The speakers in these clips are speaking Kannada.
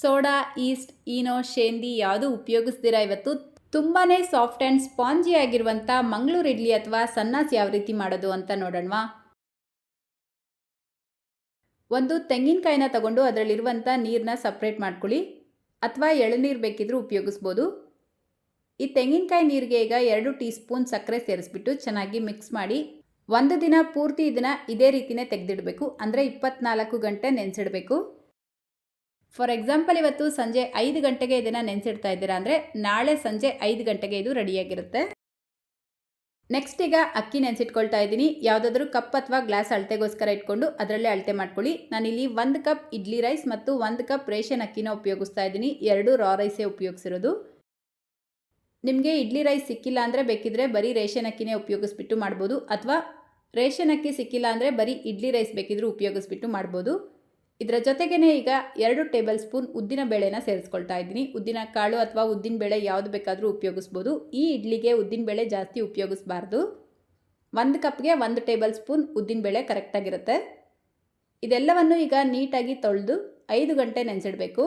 ಸೋಡಾ, ಈಸ್ಟ್, ಈನೋ, ಶೇಂದಿ ಯಾವುದು ಉಪಯೋಗಿಸ್ತೀರಾ ಇವತ್ತು? ತುಂಬಾ ಸಾಫ್ಟ್ ಆ್ಯಂಡ್ ಸ್ಪಾಂಜಿ ಆಗಿರುವಂಥ ಮಂಗಳೂರು ಇಡ್ಲಿ ಅಥವಾ ಸನ್ನಾಸ್ ಯಾವ ರೀತಿ ಮಾಡೋದು ಅಂತ ನೋಡೋಣವಾ? ಒಂದು ತೆಂಗಿನಕಾಯಿನ ತಗೊಂಡು ಅದರಲ್ಲಿರುವಂಥ ನೀರನ್ನ ಸಪ್ರೇಟ್ ಮಾಡ್ಕೊಳ್ಳಿ. ಅಥವಾ ಎಳನೀರು ಬೇಕಿದ್ರೂ ಉಪಯೋಗಿಸ್ಬೋದು. ಈ ತೆಂಗಿನಕಾಯಿ ನೀರಿಗೆ ಈಗ ಎರಡು ಟೀ ಸ್ಪೂನ್ ಸಕ್ಕರೆ ಸೇರಿಸ್ಬಿಟ್ಟು ಚೆನ್ನಾಗಿ ಮಿಕ್ಸ್ ಮಾಡಿ ಒಂದು ದಿನ ಪೂರ್ತಿ ಇದನ್ನು ಇದೇ ರೀತಿಯೇ ತೆಗೆದಿಡಬೇಕು. ಅಂದರೆ ಇಪ್ಪತ್ನಾಲ್ಕು ಗಂಟೆ ನೆನೆಸಿಡಬೇಕು. ಫಾರ್ ಎಕ್ಸಾಂಪಲ್ ಇವತ್ತು ಸಂಜೆ ಐದು ಗಂಟೆಗೆ ಇದನ್ನು ನೆನೆಸಿಡ್ತಾ ಇದ್ದೀರಾ ಅಂದರೆ ನಾಳೆ ಸಂಜೆ ಐದು ಗಂಟೆಗೆ ಇದು ರೆಡಿಯಾಗಿರುತ್ತೆ ನೆಕ್ಸ್ಟ್ ಈಗ ಅಕ್ಕಿ ನೆನೆಸಿಟ್ಕೊಳ್ತಾ ಇದ್ದೀನಿ. ಯಾವುದಾದ್ರೂ ಕಪ್ ಅಥವಾ ಗ್ಲಾಸ್ ಅಳತೆಗೋಸ್ಕರ ಇಟ್ಕೊಂಡು ಅದರಲ್ಲೇ ಅಳತೆ ಮಾಡ್ಕೊಳ್ಳಿ. ನಾನಿಲ್ಲಿ ಒಂದು ಕಪ್ ಇಡ್ಲಿ ರೈಸ್ ಮತ್ತು ಒಂದು ಕಪ್ ರೇಷನ್ ಅಕ್ಕಿನ ಉಪಯೋಗಿಸ್ತಾ ಇದ್ದೀನಿ. ಎರಡು ರಾ ರೈಸೇ ಉಪಯೋಗಿಸಿರೋದು. ನಿಮಗೆ ಇಡ್ಲಿ ರೈಸ್ ಸಿಕ್ಕಿಲ್ಲ ಅಂದರೆ ಬೇಕಿದ್ರೆ ಬರೀ ರೇಷನ್ ಅಕ್ಕಿನೇ ಉಪಯೋಗಿಸ್ಬಿಟ್ಟು ಮಾಡ್ಬೋದು. ಅಥವಾ ರೇಷನ್ ಅಕ್ಕಿ ಸಿಕ್ಕಿಲ್ಲ ಅಂದರೆ ಬರೀ ಇಡ್ಲಿ ರೈಸ್ ಬೇಕಿದ್ರೂ ಉಪಯೋಗಿಸ್ಬಿಟ್ಟು ಮಾಡ್ಬೋದು. ಇದರ ಜೊತೆಗೇ ಈಗ ಎರಡು ಟೇಬಲ್ ಸ್ಪೂನ್ ಉದ್ದಿನ ಬೇಳೆನ ಸೇರಿಸ್ಕೊಳ್ತಾ ಇದ್ದೀನಿ. ಉದ್ದಿನ ಕಾಳು ಅಥವಾ ಉದ್ದಿನ ಬೇಳೆ ಯಾವುದು ಬೇಕಾದರೂ ಉಪಯೋಗಿಸ್ಬೋದು. ಈ ಇಡ್ಲಿಗೆ ಉದ್ದಿನ ಬೇಳೆ ಜಾಸ್ತಿ ಉಪಯೋಗಿಸ್ಬಾರ್ದು. ಒಂದು ಕಪ್ಗೆ ಒಂದು ಟೇಬಲ್ ಸ್ಪೂನ್ ಉದ್ದಿನ ಬೇಳೆ ಕರೆಕ್ಟಾಗಿರುತ್ತೆ. ಇದೆಲ್ಲವನ್ನು ಈಗ ನೀಟಾಗಿ ತೊಳೆದು ಐದು ಗಂಟೆ ನೆನೆಸಿಡಬೇಕು.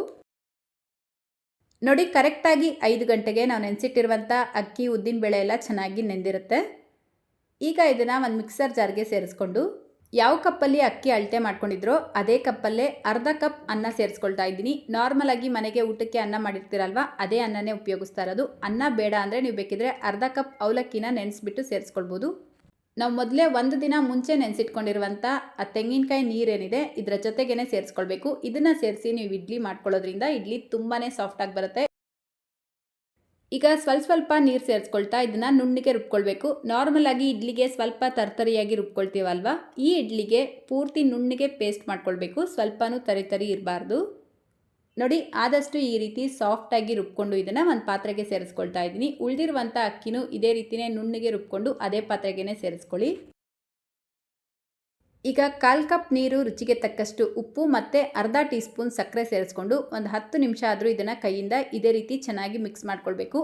ನೋಡಿ, ಕರೆಕ್ಟಾಗಿ ಐದು ಗಂಟೆಗೆ ನಾವು ನೆನೆಸಿಟ್ಟಿರುವಂಥ ಅಕ್ಕಿ, ಉದ್ದಿನ ಬೇಳೆ ಎಲ್ಲ ಚೆನ್ನಾಗಿ ನೆಂದಿರುತ್ತೆ. ಈಗ ಇದನ್ನು ಒಂದು ಮಿಕ್ಸರ್ ಜಾರ್ಗೆ ಸೇರಿಸ್ಕೊಂಡು ಯಾವ ಕಪ್ಪಲ್ಲಿ ಅಕ್ಕಿ ಅಳತೆ ಮಾಡ್ಕೊಂಡಿದ್ರೋ ಅದೇ ಕಪ್ಪಲ್ಲೇ ಅರ್ಧ ಕಪ್ ಅನ್ನ ಸೇರಿಸ್ಕೊಳ್ತಾ ಇದ್ದೀನಿ. ನಾರ್ಮಲ್ ಆಗಿ ಮನೆಗೆ ಊಟಕ್ಕೆ ಅನ್ನ ಮಾಡಿರ್ತೀರಲ್ವ, ಅದೇ ಅನ್ನನೇ ಉಪಯೋಗಿಸ್ತಾ ಇರೋದು. ಅನ್ನ ಬೇಡ ಅಂದರೆ ನೀವು ಬೇಕಿದ್ರೆ ಅರ್ಧ ಕಪ್ ಅವಲಕ್ಕಿನ ನೆನೆಸ್ಬಿಟ್ಟು ಸೇರಿಸ್ಕೊಳ್ಬೋದು. ನಾವು ಮೊದಲೇ ಒಂದು ದಿನ ಮುಂಚೆ ನೆನೆಸಿಟ್ಕೊಂಡಿರುವಂಥ ಆ ತೆಂಗಿನಕಾಯಿ ನೀರೇನಿದೆ, ಇದರ ಜೊತೆಗೇನೆ ಸೇರಿಸ್ಕೊಳ್ಬೇಕು. ಇದನ್ನು ಸೇರಿಸಿ ನೀವು ಇಡ್ಲಿ ಮಾಡ್ಕೊಳ್ಳೋದ್ರಿಂದ ಇಡ್ಲಿ ತುಂಬಾ ಸಾಫ್ಟಾಗಿ ಬರುತ್ತೆ. ಈಗ ಸ್ವಲ್ಪ ಸ್ವಲ್ಪ ನೀರು ಸೇರಿಸ್ಕೊಳ್ತಾ ಇದನ್ನು ನುಣ್ಣಿಗೆ ರುಬ್ಕೊಳ್ಬೇಕು. ನಾರ್ಮಲಾಗಿ ಇಡ್ಲಿಗೆ ಸ್ವಲ್ಪ ತರ್ತರಿಯಾಗಿ ರುಬ್ಕೊಳ್ತೀವಲ್ವ? ಈ ಇಡ್ಲಿಗೆ ಪೂರ್ತಿ ನುಣ್ಣಿಗೆ ಪೇಸ್ಟ್ ಮಾಡ್ಕೊಳ್ಬೇಕು. ಸ್ವಲ್ಪನೂ ತರಿತರಿ ತರಿ ಇರಬಾರ್ದು. ನೋಡಿ, ಆದಷ್ಟು ಈ ರೀತಿ ಸಾಫ್ಟಾಗಿ ರುಬ್ಕೊಂಡು ಇದನ್ನು ಒಂದು ಪಾತ್ರೆಗೆ ಸೇರಿಸ್ಕೊಳ್ತಾ ಇದ್ದೀನಿ ಉಳಿದಿರುವಂಥ ಅಕ್ಕಿನೂ ಇದೇ ರೀತಿಯೇ ನುಣ್ಣಿಗೆ ರುಬ್ಕೊಂಡು ಅದೇ ಪಾತ್ರೆಗೆ ಸೇರಿಸ್ಕೊಳ್ಳಿ. ಈಗ ಕಾಲು ಕಪ್ ನೀರು ರುಚಿಗೆ ತಕ್ಕಷ್ಟು ಉಪ್ಪು ಮತ್ತು ಅರ್ಧ ಟೀ ಸ್ಪೂನ್ ಸಕ್ಕರೆ ಸೇರಿಸ್ಕೊಂಡು ಒಂದು ಹತ್ತು ನಿಮಿಷ ಆದರೂ ಇದನ್ನು ಕೈಯಿಂದ ಇದೇ ರೀತಿ ಚೆನ್ನಾಗಿ ಮಿಕ್ಸ್ ಮಾಡ್ಕೊಳ್ಬೇಕು.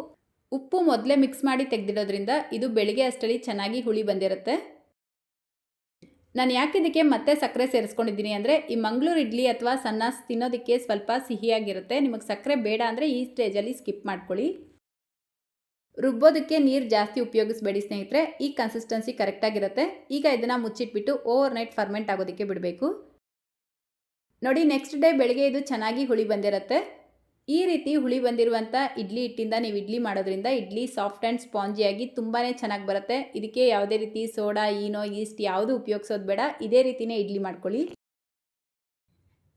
ಉಪ್ಪು ಮೊದಲೇ ಮಿಕ್ಸ್ ಮಾಡಿ ತೆಗೆದಿಡೋದ್ರಿಂದ ಇದು ಬೆಳಿಗ್ಗೆ ಅಷ್ಟರಲ್ಲಿ ಚೆನ್ನಾಗಿ ಹುಳಿ ಬಂದಿರುತ್ತೆ. ನಾನು ಯಾಕೆ ಇದಕ್ಕೆ ಮತ್ತೆ ಸಕ್ಕರೆ ಸೇರಿಸ್ಕೊಂಡಿದ್ದೀನಿ ಅಂದರೆ ಈ ಮಂಗಳೂರು ಇಡ್ಲಿ ಅಥವಾ ಸನ್ನಾಸ್ ತಿನ್ನೋದಕ್ಕೆ ಸ್ವಲ್ಪ ಸಿಹಿಯಾಗಿರುತ್ತೆ. ನಿಮಗೆ ಸಕ್ಕರೆ ಬೇಡ ಅಂದರೆ ಈ ಸ್ಟೇಜಲ್ಲಿ ಸ್ಕಿಪ್ ಮಾಡ್ಕೊಳ್ಳಿ. ರುಬ್ಬೋದಕ್ಕೆ ನೀರು ಜಾಸ್ತಿ ಉಪಯೋಗಿಸ್ಬೇಡಿ ಸ್ನೇಹಿತರೆ, ಈ ಕನ್ಸಿಸ್ಟೆನ್ಸಿ ಕರೆಕ್ಟಾಗಿರುತ್ತೆ ಈಗ ಇದನ್ನು ಮುಚ್ಚಿಟ್ಬಿಟ್ಟು ಓವರ್ ನೈಟ್ ಫರ್ಮೆಂಟ್ ಆಗೋದಕ್ಕೆ ಬಿಡಬೇಕು. ನೋಡಿ ನೆಕ್ಸ್ಟ್ ಡೇ ಬೆಳಗ್ಗೆ ಇದು ಚೆನ್ನಾಗಿ ಹುಳಿ ಬಂದಿರುತ್ತೆ. ಈ ರೀತಿ ಹುಳಿ ಬಂದಿರುವಂಥ ಇಡ್ಲಿ ಹಿಟ್ಟಿಂದ ನೀವು ಇಡ್ಲಿ ಮಾಡೋದ್ರಿಂದ ಇಡ್ಲಿ ಸಾಫ್ಟ್ ಆ್ಯಂಡ್ ಸ್ಪಾಂಜಿಯಾಗಿ ತುಂಬಾ ಚೆನ್ನಾಗಿ ಬರುತ್ತೆ. ಇದಕ್ಕೆ ಯಾವುದೇ ರೀತಿ ಸೋಡಾ, ಈನೋ ಈಸ್ಟ್ ಯಾವುದು ಉಪಯೋಗಿಸೋದು ಬೇಡ. ಇದೇ ರೀತಿಯೇ ಇಡ್ಲಿ ಮಾಡ್ಕೊಳ್ಳಿ.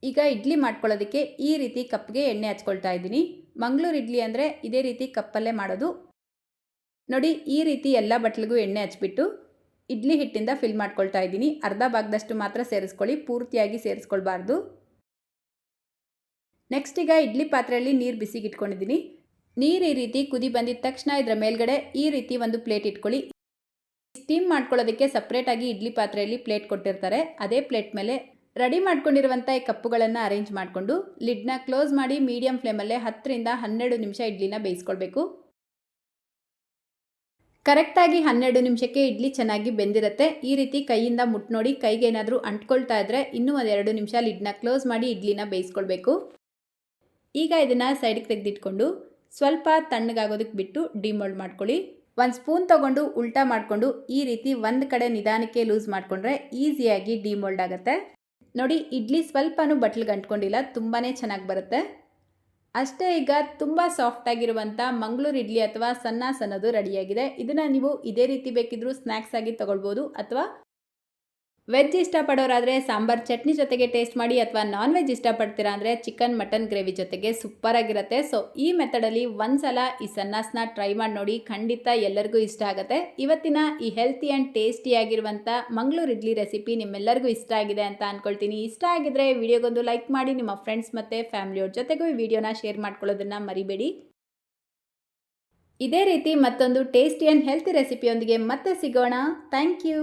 ಈಗ ಇಡ್ಲಿ ಮಾಡ್ಕೊಳ್ಳೋದಕ್ಕೆ ಈ ರೀತಿ ಕಪ್ಗೆ ಎಣ್ಣೆ ಹಚ್ಕೊಳ್ತಾ ಇದ್ದೀನಿ. ಮಂಗಳೂರು ಇಡ್ಲಿ ಅಂದರೆ ಇದೇ ರೀತಿ ಕಪ್ಪಲ್ಲೇ ಮಾಡೋದು. ನೋಡಿ, ಈ ರೀತಿ ಎಲ್ಲ ಬಟ್ಲಿಗೂ ಎಣ್ಣೆ ಹಚ್ಬಿಟ್ಟು ಇಡ್ಲಿ ಹಿಟ್ಟಿಂದ ಫಿಲ್ ಮಾಡ್ಕೊಳ್ತಾ ಇದ್ದೀನಿ. ಅರ್ಧ ಭಾಗದಷ್ಟು ಮಾತ್ರ ಸೇರಿಸ್ಕೊಳ್ಳಿ, ಪೂರ್ತಿಯಾಗಿ ಸೇರಿಸ್ಕೊಳ್ಬಾರ್ದು. ನೆಕ್ಸ್ಟ್ ಈಗ ಇಡ್ಲಿ ಪಾತ್ರೆಯಲ್ಲಿ ನೀರು ಬಿಸಿಗೆ ಇಟ್ಕೊಂಡಿದ್ದೀನಿ ನೀರು ಈ ರೀತಿ ಕುದಿ ಬಂದಿದ ತಕ್ಷಣ ಇದರ ಮೇಲ್ಗಡೆ ಈ ರೀತಿ ಒಂದು ಪ್ಲೇಟ್ ಇಟ್ಕೊಳ್ಳಿ. ಸ್ಟೀಮ್ ಮಾಡ್ಕೊಳ್ಳೋದಕ್ಕೆ ಸಪ್ರೇಟಾಗಿ ಇಡ್ಲಿ ಪಾತ್ರೆಯಲ್ಲಿ ಪ್ಲೇಟ್ ಕೊಟ್ಟಿರ್ತಾರೆ. ಅದೇ ಪ್ಲೇಟ್ ಮೇಲೆ ರೆಡಿ ಮಾಡ್ಕೊಂಡಿರುವಂಥ ಈ ಕಪ್ಪುಗಳನ್ನು ಅರೇಂಜ್ ಮಾಡಿಕೊಂಡು ಲಿಡ್ನ ಕ್ಲೋಸ್ ಮಾಡಿ ಮೀಡಿಯಂ ಫ್ಲೇಮಲ್ಲೇ ಹತ್ತರಿಂದ ಹನ್ನೆರಡು ನಿಮಿಷ ಇಡ್ಲಿನ ಬೇಯಿಸ್ಕೊಳ್ಬೇಕು. ಕರೆಕ್ಟಾಗಿ ಹನ್ನೆರಡು ನಿಮಿಷಕ್ಕೆ ಇಡ್ಲಿ ಚೆನ್ನಾಗಿ ಬೆಂದಿರುತ್ತೆ. ಈ ರೀತಿ ಕೈಯಿಂದ ಮುಟ್ಟು ನೋಡಿ ಕೈಗೆ ಏನಾದರೂ ಅಂಟ್ಕೊಳ್ತಾ ಇದ್ದರೆ ಇನ್ನೂ ಒಂದೆರಡು ನಿಮಿಷ ಲಿಡ್ನ ಕ್ಲೋಸ್ ಮಾಡಿ ಇಡ್ಲಿನ ಬೇಯಿಸ್ಕೊಳ್ಬೇಕು. ಈಗ ಇದನ್ನು ಸೈಡಿಗೆ ತೆಗೆದಿಟ್ಕೊಂಡು ಸ್ವಲ್ಪ ತಣ್ಣಗಾಗೋದಕ್ಕೆ ಬಿಟ್ಟು ಡಿಮೋಲ್ಡ್ ಮಾಡ್ಕೊಳ್ಳಿ. ಒಂದು ಸ್ಪೂನ್ ತೊಗೊಂಡು ಉಲ್ಟಾ ಮಾಡಿಕೊಂಡು ಈ ರೀತಿ ಒಂದು ಕಡೆ ನಿಧಾನಕ್ಕೆ ಲೂಸ್ ಮಾಡಿಕೊಂಡ್ರೆ ಈಸಿಯಾಗಿ ಡಿಮೋಲ್ಡ್ ಆಗುತ್ತೆ. ನೋಡಿ, ಇಡ್ಲಿ ಸ್ವಲ್ಪನೂ ಬಟ್ಲಿಗೆ ಅಂಟ್ಕೊಂಡಿಲ್ಲ ತುಂಬಾ ಚೆನ್ನಾಗಿ ಬರುತ್ತೆ. ಅಷ್ಟೇ ಈಗ ತುಂಬ ಸಾಫ್ಟಾಗಿರುವಂಥ ಮಂಗಳೂರು ಇಡ್ಲಿ ಅಥವಾ ಸಣ್ಣ ಸನ್ನದು ರೆಡಿಯಾಗಿದೆ ಇದನ್ನು ನೀವು ಇದೇ ರೀತಿ ಬೇಕಿದ್ದರೂ ಸ್ನ್ಯಾಕ್ಸ್ ಆಗಿ ತೊಗೊಳ್ಬೋದು ಅಥವಾ ವೆಜ್ ಇಷ್ಟಪಡೋರಾದರೆ ಸಾಂಬಾರ್ ಚಟ್ನಿ ಜೊತೆಗೆ ಟೇಸ್ಟ್ ಮಾಡಿ ಅಥವಾ ನಾನ್ ವೆಜ್ ಇಷ್ಟಪಡ್ತೀರಾ ಅಂದರೆ ಚಿಕನ್ ಮಟನ್ ಗ್ರೇವಿ ಜೊತೆಗೆ ಸೂಪರಾಗಿರುತ್ತೆ ಸೊ ಈ ಮೆಥಡಲ್ಲಿ ಒಂದು ಸಲ ಈ ಸನ್ನಾಸ್ನ ಟ್ರೈ ಮಾಡಿ ನೋಡಿ, ಖಂಡಿತ ಎಲ್ಲರಿಗೂ ಇಷ್ಟ ಆಗುತ್ತೆ. ಇವತ್ತಿನ ಈ ಹೆಲ್ತಿ ಆ್ಯಂಡ್ ಟೇಸ್ಟಿಯಾಗಿರುವಂಥ ಮಂಗಳೂರು ಇಡ್ಲಿ ರೆಸಿಪಿ ನಿಮ್ಮೆಲ್ಲರಿಗೂ ಇಷ್ಟ ಆಗಿದೆ ಅಂತ ಅಂದ್ಕೊಳ್ತೀನಿ ಇಷ್ಟ ಆಗಿದ್ರೆ ವಿಡಿಯೋಗೊಂದು ಲೈಕ್ ಮಾಡಿ, ನಿಮ್ಮ ಫ್ರೆಂಡ್ಸ್ ಮತ್ತು ಫ್ಯಾಮಿಲಿಯವ್ರ ಜೊತೆಗೂ ಈ ವಿಡಿಯೋನ ಶೇರ್ ಮಾಡ್ಕೊಳ್ಳೋದನ್ನು ಮರಿಬೇಡಿ. ಇದೇ ರೀತಿ ಮತ್ತೊಂದು ಟೇಸ್ಟಿ ಆ್ಯಂಡ್ ಹೆಲ್ತಿ ರೆಸಿಪಿಯೊಂದಿಗೆ ಮತ್ತೆ ಸಿಗೋಣ. Thank you